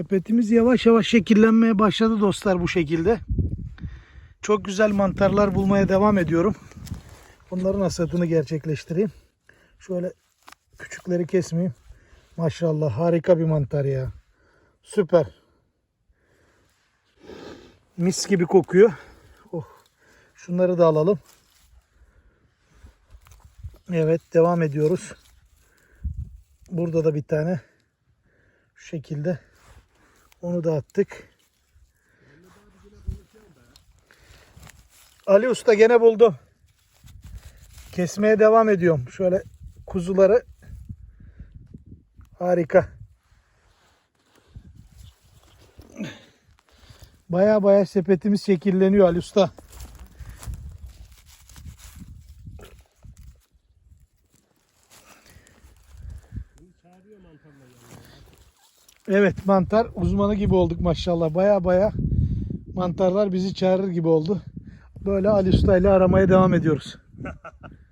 Sepetimiz yavaş yavaş şekillenmeye başladı dostlar bu şekilde. Çok güzel mantarlar bulmaya devam ediyorum. Bunların hasatını gerçekleştireyim. Şöyle küçükleri kesmeyeyim. Maşallah harika bir mantar ya. Süper. Mis gibi kokuyor. Oh. Şunları da alalım. Evet devam ediyoruz. Burada da bir tane şu şekilde onu da attık. Ali Usta gene buldum. Kesmeye devam ediyorum. Şöyle kuzuları harika. Baya baya sepetimiz şekilleniyor Ali Usta. Evet mantar uzmanı gibi olduk maşallah. Baya baya mantarlar bizi çağırır gibi oldu. Böyle Ali Usta ile aramaya devam ediyoruz.